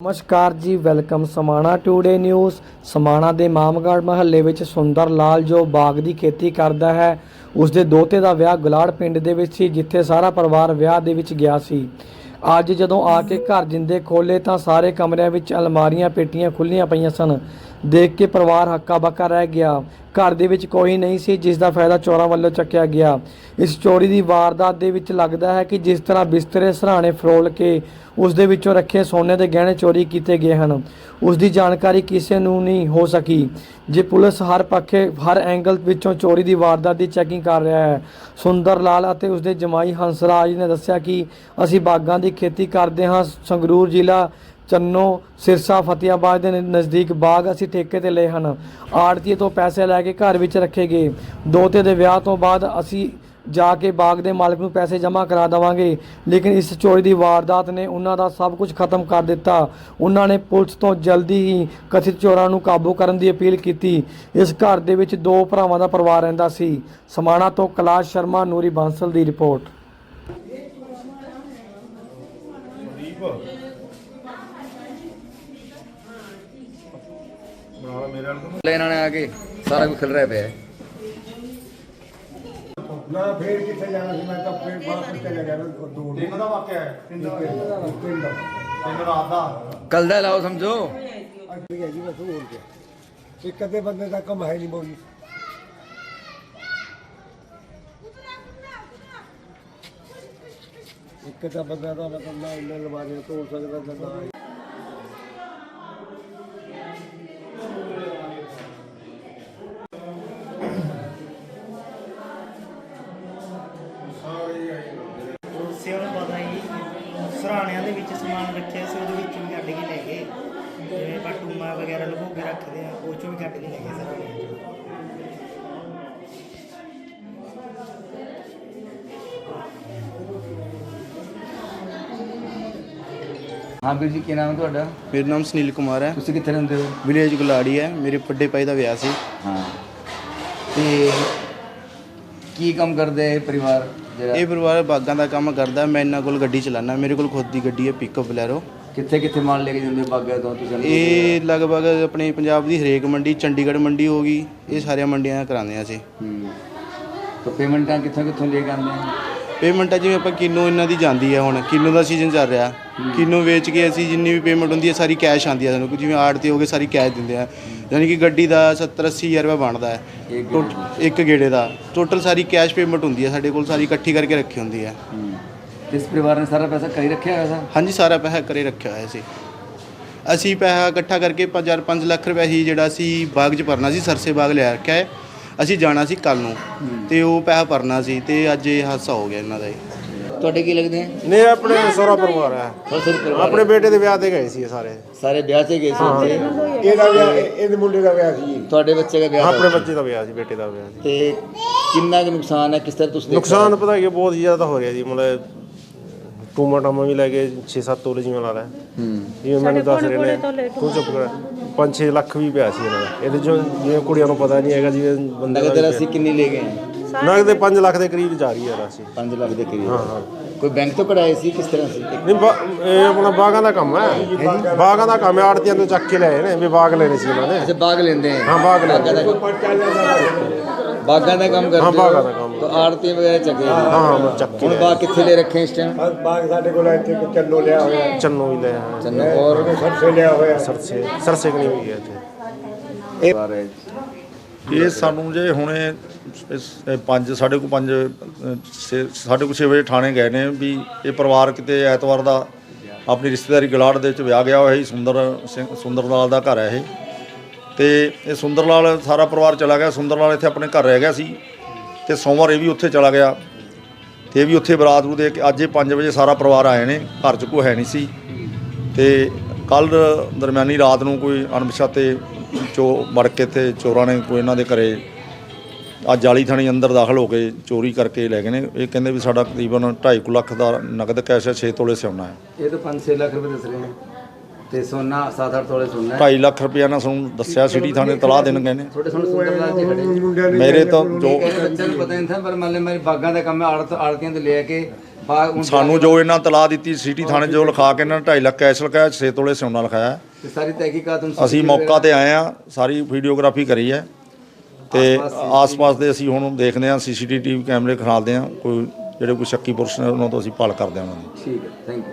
ਨਮਸਕਾਰ ਜੀ, welcome Samana today news. Samana ਦੇ ਮਾਮਗੜ੍ਹ ਮਹੱਲੇ ਵਿੱਚ ਸੁੰਦਰ ਲਾਲ ਜੋ ਬਾਗ ਦੀ ਖੇਤੀ ਕਰਦਾ ਹੈ ਉਸ ਦੇ ਦੋਤੇ ਦਾ ਵਿਆਹ ਗੁਲਾੜ ਪਿੰਡ ਦੇ ਵਿੱਚ ਸੀ, ਜਿੱਥੇ ਸਾਰਾ ਪਰਿਵਾਰ ਵਿਆਹ ਦੇ ਵਿੱਚ ਗਿਆ ਸੀ। ਅੱਜ ਜਦੋਂ ਆ ਕੇ ਘਰ ਜਿੰਦੇ ਖੋਲੇ ਤਾਂ ਸਾਰੇ ਕਮਰਿਆਂ ਵਿੱਚ ਅਲਮਾਰੀਆਂ, ਪੇਟੀਆਂ ਖੁੱਲੀਆਂ ਪਈਆਂ ਸਨ। ਦੇਖ ਕੇ ਪਰਿਵਾਰ ਹੱਕਾ ਬੱਕਾ ਰਹਿ ਗਿਆ। ਘਰ ਦੇ ਵਿੱਚ ਕੋਈ ਨਹੀਂ ਸੀ, ਜਿਸ ਦਾ ਫਾਇਦਾ ਚੋਰਾਂ ਵੱਲੋਂ ਚੱਕਿਆ ਗਿਆ। ਇਸ ਚੋਰੀ ਦੀ ਵਾਰਦਾਤ ਦੇ ਵਿੱਚ ਲੱਗਦਾ ਹੈ ਕਿ ਜਿਸ ਤਰ੍ਹਾਂ ਬਿਸਤਰੇ ਸਰਾਣੇ ਫਰੋਲ ਕੇ ਉਸ ਦੇ ਵਿੱਚੋਂ ਰੱਖੇ ਸੋਨੇ ਦੇ ਗਹਿਣੇ ਚੋਰੀ ਕੀਤੇ ਗਏ ਹਨ, ਉਸ ਦੀ ਜਾਣਕਾਰੀ ਕਿਸੇ ਨੂੰ ਨਹੀਂ ਹੋ ਸਕੀ। ਜੇ ਪੁਲਿਸ ਹਰ ਪੱਖੇ, ਹਰ ਐਂਗਲ ਵਿੱਚੋਂ ਚੋਰੀ ਦੀ ਵਾਰਦਾਤ ਦੀ ਚੈਕਿੰਗ ਕਰ ਰਿਹਾ ਹੈ, ਸੁੰਦਰ ਲਾਲ ਅਤੇ ਉਸ ਦੇ ਜਮਾਈ ਹੰਸਰਾਜ ਨੇ ਦੱਸਿਆ ਕਿ ਅਸੀਂ ਬਾਗਾਂ ਦੀ ਖੇਤੀ ਕਰਦੇ ਹਾਂ, ਸੰਗਰੂਰ ਜ਼ਿਲ੍ਹਾ ਚੰਨੋ ਸਿਰਸਾ ਫਤਿਆਬਾਦ ਦੇ ਨਜ਼ਦੀਕ ਬਾਗ ਅਸੀਂ ਠੇਕੇ ਤੇ ਲਏ ਹਨ। ਆੜਤੀ ਤੋਂ ਪੈਸੇ ਲੈ ਕੇ ਘਰ ਵਿੱਚ ਰੱਖੇ ਗਏ। ਦੋਤੇ ਦੇ ਵਿਆਹ ਤੋਂ ਬਾਅਦ ਅਸੀਂ ਜਾ ਕੇ ਬਾਗ ਦੇ ਮਾਲਕ ਨੂੰ ਪੈਸੇ ਜਮ੍ਹਾਂ ਕਰਾ ਦੇਵਾਂਗੇ। ਲੇਕਿਨ ਇਸ ਚੋਰੀ ਦੀ ਵਾਰਦਾਤ ਨੇ ਉਹਨਾਂ ਦਾ ਸਭ ਕੁਝ ਖਤਮ ਕਰ ਦਿੱਤਾ। ਉਹਨਾਂ ਨੇ ਪੁਲਿਸ ਤੋਂ ਜਲਦੀ ਹੀ ਕਥਿਤ ਚੋਰਾਂ ਨੂੰ ਕਾਬੂ ਕਰਨ ਦੀ ਅਪੀਲ ਕੀਤੀ। ਇਸ ਘਰ ਦੇ ਵਿੱਚ ਦੋ ਭਰਾਵਾਂ ਦਾ ਪਰਿਵਾਰ ਰਹਿੰਦਾ ਸੀ। ਸਮਾਣਾ ਤੋਂ ਕੈਲਾਸ਼ ਸ਼ਰਮਾ, ਨੂਰੀ ਬਾਂਸਲ ਦੀ ਰਿਪੋਰਟ। ਲੈ ਇਹਨਾਂ ਨੇ। ਆ ਕੇ ਸਾਰਾ ਕੁਝ ਖਿਲ ਰਿਹਾ ਪਿਆ ਹੈ। ਨਾ ਫੇਰ ਕਿੱਥੇ ਜਾਣਾ ਸੀ? ਮੈਂ ਤਾਂ ਫੇਰ ਬਾਹਰ ਕਿੱਥੇ ਚਲਾ ਗਿਆ ਨਾ ਦੂਰ। ਦਿਨ ਦਾ ਵਾਕਿਆ ਹੈ। ਪਿੰਡ ਦਾ ਪਿੰਡ ਦਾ ਦਿਨ ਰਾਤ ਦਾ। ਕੱਲ ਦਾ ਲਾਓ ਸਮਝੋ। ਅੱਛੀ ਹੈ ਜੀ ਬਸ ਹੋਰ ਕੀ। ਇੱਕ ਅੱਧੇ ਬੰਦੇ ਦਾ ਕੰਮ ਹੈ ਨਹੀਂ ਬੋਲੀ ਇੱਕ ਤਾਂ ਬੰਦਾ ਦਾ ਮਤਲਬ ਨਾ ਇੰਨੇ ਲਵਾਰੀਆਂ ਤੋੜ ਸਕਦਾ ਤਾਂ ਨਾ। ਸਰਾਣਿਆਂ ਦੇ ਵਿੱਚ ਸਮਾਨ ਰੱਖਿਆ ਸੀ ਉਹਦੇ ਵਿੱਚ ਵੀ ਕੱਢ ਕੇ ਲੈ ਗਏ। ਜਿਵੇਂ ਆਪਾਂ ਟੂਮਾ ਵਗੈਰਾ ਲੁਕੋ ਕੇ ਰੱਖਦੇ ਆ ਉਹ ਚੋਂ ਵੀ ਕੱਢ ਕੇ ਲੈ ਗਏ ਚੋਂ ਹਾਂ ਵੀਰ ਜੀ ਕੀ ਨਾਮ ਹੈ ਤੁਹਾਡਾ? ਮੇਰਾ ਨਾਮ ਸੁਨੀਲ ਕੁਮਾਰ ਹੈ। ਤੁਸੀਂ ਕਿੱਥੇ ਰਹਿੰਦੇ ਹੋ? ਵਿਲੇਜ ਗੁਲਾੜੀ ਹੈ ਮੇਰੇ ਵੱਡੇ ਭਾਈ ਦਾ ਵਿਆਹ ਸੀ। ਹਾਂ। ਤੇ ਕੀ ਕੰਮ ਕਰਦੇ ਇਹ ਪਰਿਵਾਰ ਜਿਹੜਾ? ਇਹ ਪਰਿਵਾਰ ਬਾਗਾਂ ਦਾ ਕੰਮ ਕਰਦਾ ਮੈਂ ਇਹਨਾਂ ਕੋਲ ਗੱਡੀ ਚਲਾਨਾ ਮੇਰੇ ਕੋਲ ਖੁਦ ਦੀ ਗੱਡੀ ਹੈ ਪਿਕਅਪ ਬਲੈਰੋ ਕਿੱਥੇ ਕਿੱਥੇ ਮਾਲ ਲੈ ਕੇ ਜਾਂਦੇ ਹੋ ਬਾਗਾਂ ਤੋਂ ਤੁਸੀਂ? ਇਹ ਲਗਭਗ ਆਪਣੇ ਪੰਜਾਬ ਦੀ ਹਰੇਕ ਮੰਡੀ ਚੰਡੀਗੜ੍ਹ ਮੰਡੀ ਹੋ ਗਈ ਇਹ ਸਾਰੀਆਂ ਮੰਡੀਆਂ ਕਰਾਉਂਦੇ ਹਾਂ ਅਸੀਂ। ਹੂੰ। ਤਾਂ ਪੇਮੈਂਟਾਂ ਕਿੱਥੋਂ ਕਿੱਥੋਂ ਲੈ ਕੇ ਆਉਂਦੇ ਆ ਪੇਮੈਂਟ ਜਿਵੇਂ ਆਪਾਂ ਕਿੰਨੂ ਇਹਨਾਂ ਦੀ ਜਾਂਦੀ ਹੈ ਹੁਣ ਕਿੰਨੂ ਦਾ ਸੀਜ਼ਨ ਚੱਲ ਰਿਹਾ। ਕਿੰਨੂ ਵੇਚ ਕੇ ਅਸੀਂ ਜਿੰਨੀ ਵੀ ਪੇਮੈਂਟ ਹੁੰਦੀ ਹੈ ਸਾਰੀ ਕੈਸ਼ ਆਉਂਦੀ ਹੈ ਸਾਨੂੰ। ਜਿਵੇਂ ਆੜਤੀ ਹੋ ਗਏ ਸਾਰੀ ਕੈਸ਼ ਦਿੰਦੇ ਆ। ਯਾਨੀ ਕਿ ਗੱਡੀ ਦਾ 70 80 ਹਜ਼ਾਰ ਰੁਪਏ ਬਣਦਾ ਹੈ। ਇੱਕ ਟੋਟ- ਇੱਕ ਗੇੜੇ ਦਾ। ਟੋਟਲ ਸਾਰੀ ਕੈਸ਼ ਪੇਮੈਂਟ ਹੁੰਦੀ ਹੈ ਸਾਡੇ ਕੋਲ ਸਾਰੀ ਇਕੱਠੀ ਕਰਕੇ ਰੱਖੀ ਹੁੰਦੀ ਹੈ। ਤੇ ਇਸ ਪਰਿਵਾਰ ਨੇ ਸਾਰਾ ਪੈਸਾ ਕਰੀ ਰੱਖਿਆ ਹੋਇਆ ਸੀ ਹਾਂਜੀ ਸਾਰਾ ਪੈਸਾ ਕਰੇ ਰੱਖਿਆ ਹੋਇਆ ਸੀ। ਅਸੀਂ ਪੈਸਾ ਇਕੱਠਾ ਕਰਕੇ 5 ਲੱਖ ਰੁਪਏ ਹੀ ਜਿਹੜਾ ਅਸੀਂ ਬਾਗ 'ਚ ਭਰਨਾ ਸੀ ਸਰਸੇ ਬਾਗ ਲਿਆ ਰੱਖਿਆ ਹੈ। ਅਸੀਂ ਜਾਣਾ ਸੀ ਕੱਲ ਨੂੰ। ਤੇ ਉਹ ਪੈਸਾ ਭਰਨਾ ਸੀ ਤੇ ਅੱਜ ਇਹ ਹਾਦਸਾ ਹੋ ਗਿਆ ਇਹਨਾਂ ਦਾ ਹੀ। ਤੁਹਾਡੇ ਕੀ ਲੱਗਦੇ ਆ? ਨੇ ਆਪਣੇ ਸੋਹਰਾ ਪਰਿਵਾਰ ਹੈ। ਆਪਣੇ ਬੇਟੇ ਦੇ ਵਿਆਹ ਤੇ ਗਏ ਸੀ ਇਹ ਸਾਰੇ। ਸਾਰੇ ਵਿਆਹ ਤੇ ਗਏ ਸੀ ਉੱਥੇ? ਇਹਦਾ ਵਿਆਹ ਇਹਦੇ ਮੁੰਡੇ ਦਾ ਵਿਆਹ ਸੀ। ਤੁਹਾਡੇ ਬੱਚੇ ਦਾ ਵਿਆਹ ਆਪਣੇ ਬੱਚੇ ਦਾ ਵਿਆਹ ਸੀ ਬੇਟੇ ਦਾ ਵਿਆਹ ਸੀ। ਤੇ ਕਿੰਨਾ ਕੁ ਨੁਕਸਾਨ ਹੈ? ਕਿਸ ਤਰ੍ਹਾਂ ਤੁਸੀਂ ਦੇਖ ਨੁਕਸਾਨ ਪਤਾ ਕੀ ਬਹੁਤ ਜ਼ਿਆਦਾ ਹੋ ਰਿਹਾ ਜੀ। ਮਤਲਬ ਟੂਮਾ ਟਾਮਾ ਵੀ ਲੈ ਕੇ 6-7 ਤੋਲੇ ਜਿਵੇਂ ਲਾ ਲੈ ਹੂੰ। ਜਿਵੇਂ ਮੈਨੂੰ ਦੱਸ ਰਹੇ ਨੇ ਤੂੰ ਚੁੱਪ ਕਰ। 5-6 ਲੱਖ ਵੀ ਪਿਆ ਸੀ ਇਹਨਾਂ ਦਾ। ਇਹਦੇ ਚੋਂ ਜਿਵੇਂ ਕੁੜੀਆਂ ਨੂੰ ਪਤਾ ਨਹੀਂ ਹੈਗਾ ਜਿਵੇਂ ਬੰਦੇ ਨਗਦ ਰਾਸ਼ੀ ਕਿੰਨੀ ਲੈ ਗਏ ਨਗਦ ਦੇ 5 ਲੱਖ ਦੇ ਕਰੀਬ ਜਾ ਰਹੀ ਹੈ ਰਾਸ਼ੀ 5 ਲੱਖ ਦੇ ਕਰੀਬ। ਕੋਈ ਬੈਂਕ ਤੋਂ ਕਢਾਏ ਸੀ? ਕਿਸ ਤਰ੍ਹਾਂ ਸੀ? ਨਹੀਂ ਬਾ- ਇਹ ਆਪਣਾ ਬਾਗਾਂ ਦਾ ਕੰਮ ਹੈ। ਬਾਗਾਂ ਦਾ ਕੰਮ ਹੈ ਆੜਤੀਆਂ ਤੋਂ ਚੱਕ ਕੇ ਲਏ ਨੇ ਵੀ ਬਾਗ ਲੈਣੇ ਸੀ ਇਹਨਾਂ ਨੇ। ਅੱਛਾ ਬਾਗ ਲੈਂਦੇ ਆ। ਹਾਂ ਬਾਗ ਲੈਣੇ ਬਾਗਾਂ ਦਾ ਬਾਗਾਂ ਦਾ ਕੰਮ ਕਰਦੇ ਹਾਂ, ਬਾਗਾਂ ਹੋ? ਦਾ ਕੰਮ। ਤਾਂ ਆੜਤੀ ਵਗੈਰਾ ਚੱਕੇ ਹਾਂ ਹਾਂ ਚੱਕ ਕੇ ਹੁਣ ਬਾਗ ਕਿੱਥੇ ਲੈ ਰੱਖੇ ਇਸ ਟਾਈਮ ਬਾਗ ਸਾਡੇ ਕੋਲ ਇੱਥੇ ਚੰਨੋ ਲਿਆ ਹੋਇਆ ਚੰਨੋ ਵੀ ਲਿਆ ਹੋਇਆ। ਚੰਨੋ ਔਰ ਸਰਸੇ ਲਿਆ ਹੋਇਆ ਸਰਸੇ ਸਰਸੇ ਕਣੀ ਵੀ ਗਿਆ ਇੱਥੇ। ਬਾਰੇ ਇਹ ਸਾਨੂੰ ਜੇ ਹੁਣੇ ਇਸ- ਇਹ ਪੰਜ ਸਾਡੇ ਕੋਲ ਪੰਜ, ਛੇ- ਸਾਡੇ ਕੋਲ 6 ਵਜੇ ਥਾਣੇ ਗਏ ਨੇ ਵੀ ਇਹ ਪਰਿਵਾਰ ਕਿਤੇ ਐਤਵਾਰ ਦਾ ਆਪਣੀ ਰਿਸ਼ਤੇਦਾਰੀ ਗਲਾੜ ਦੇ ਵਿੱਚ ਵਿਆਹ ਗਿਆ ਹੋਇਆ ਸੀ, ਸੁੰਦਰ ਸਿੰਘ ਸੁੰਦਰ ਲਾਲ ਦਾ ਘਰ ਹੈ ਇਹ। ਤੇ ਇਹ ਸੁੰਦਰ ਲਾਲ ਸਾਰਾ ਪਰਿਵਾਰ ਚਲਾ ਗਿਆ ਸੁੰਦਰ ਲਾਲ ਇੱਥੇ ਆਪਣੇ ਘਰ ਰਹਿ ਗਿਆ ਸੀ ਤੇ ਸੋਮਵਾਰ ਇਹ ਵੀ ਉੱਥੇ ਚਲਾ ਗਿਆ। ਤੇ ਇਹ ਵੀ ਉੱਥੇ ਬਰਾਤ ਨੂੰ ਦੇ ਕੇ ਅੱਜ ਇਹ 5 ਵਜੇ ਸਾਰਾ ਪਰਿਵਾਰ ਆਏ ਨੇ, ਘਰ 'ਚ ਕੋਈ ਹੈ ਨਹੀਂ ਸੀ। ਤੇ ਕੱਲ ਦਰਮਿਆਨੀ ਰਾਤ ਨੂੰ ਕੋਈ ਅਣਪਛਾਤੇ ਚੋ ਵੜ ਕੇ ਤੇ ਚੋਰਾਂ ਨੇ ਕੋਈ ਇਹਨਾਂ ਦੇ ਘਰੇ ਆ ਜਾਲੀ ਥਾਣੀ ਅੰਦਰ ਦਾਖਲ ਹੋ ਕੇ ਚੋਰੀ ਕਰਕੇ ਲੈ ਗਏ ਨੇ। ਇਹ ਕਹਿੰਦੇ ਵੀ ਸਾਡਾ ਤਕਰੀਬਨ 2.5 ਲੱਖ ਦਾ ਨਗਦ ਕੈਸ਼ ਹੈ 6 ਤੋਲੇ ਸੋਨਾ ਹੈ। ਇਹ ਤਾਂ 5-6 ਲੱਖ ਰੁਪਏ ਦੱਸ ਰਹੇ ਨੇ। ਤੇ ਸੋਨਾ 7-8 ਤੋਲੇ ਸੋਨਾ ਹੈ। 2.5 ਲੱਖ ਰੁਪਇਆ ਨਾਲ ਸਾਨੂੰ ਦੱਸਿਆ ਸਿਟੀ ਥਾਣੇ ਤਲਾਹ ਦੇਣ ਗਏ ਨੇ। ਤੁਹਾਡੇ ਸੁਣ ਸੁੰਦਰ ਲਾਲ ਜੀ ਖੜੇ ਮੇਰੇ ਤਾਂ ਜੋ ਬੱਚਿਆਂ ਨੂੰ ਪਤਾ ਨਹੀਂ ਥਾ ਪਰ ਮੰਨ ਲੈ ਮੇਰੀ ਬਾਗਾਂ ਦਾ ਕੰਮ ਆੜਤ ਆੜਤੀਆਂ ਤੋਂ ਲੈ ਕੇ ਸਾਨੂੰ ਜੋ ਇਹਨਾਂ ਤਲਾਹ ਦਿੱਤੀ ਸਿਟੀ ਥਾਣੇ ਜੋ ਲਿਖਾ ਕੇ ਇਹਨਾਂ ਨੇ 2.5 ਲੱਖ ਕੈਸ਼ ਲਿਖਾਇਆ 6 ਤੋਲੇ ਸੋਨਾ ਲਿਖਾਇਆ। ਤੇ ਸਾਰੀ ਤਹਿਕੀਕਾਤ ਹੁਣ ਅਸੀਂ ਮੌਕਾ ਤੇ ਆਏ ਆ ਸਾਰੀ ਵੀਡੀਓਗ੍ਰਾਫੀ ਕਰੀ ਹੈ। ਤੇ ਆਸ-ਪਾਸ ਦੇ ਅਸੀਂ ਹੁਣ ਦੇਖਦੇ ਆ ਸੀਸੀਟੀਵੀ ਕੈਮਰੇ ਖਰਾਲਦੇ ਆ ਕੋਈ ਜਿਹੜੇ ਕੋਈ ਸ਼ੱਕੀ ਪੁਰਸ਼ ਨੇ ਉਹਨਾਂ ਤੋਂ ਅਸੀਂ ਭਾਲ ਕਰਦੇ ਆ ਉਹਨਾਂ ਦੀ। ਠੀਕ ਹੈ ਥੈਂਕ ਯੂ